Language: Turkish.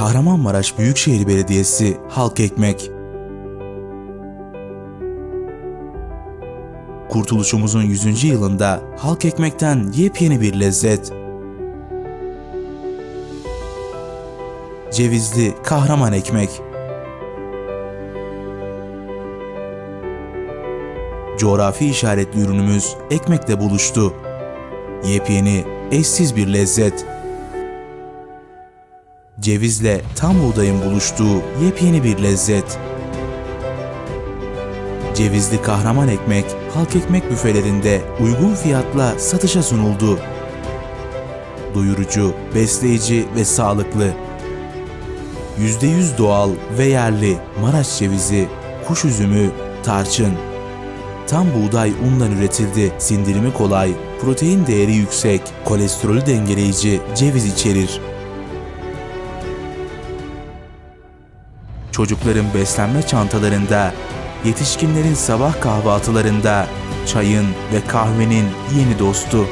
Kahramanmaraş Büyükşehir Belediyesi Halk Ekmek Kurtuluşumuzun 100. yılında halk ekmekten yepyeni bir lezzet. Cevizli kahraman ekmek. Coğrafi işaretli ürünümüz ekmekle buluştu. Yepyeni, eşsiz bir lezzet. Cevizle tam buğdayın buluştuğu yepyeni bir lezzet. Cevizli kahraman ekmek halk ekmek büfelerinde uygun fiyatla satışa sunuldu. Doyurucu, besleyici ve sağlıklı. %100 doğal ve yerli Maraş cevizi, kuş üzümü, tarçın. Tam buğday undan üretildi. Sindirimi kolay, protein değeri yüksek, kolesterolü dengeleyici ceviz içerir. Çocukların beslenme çantalarında, yetişkinlerin sabah kahvaltılarında çayın ve kahvenin yeni dostu.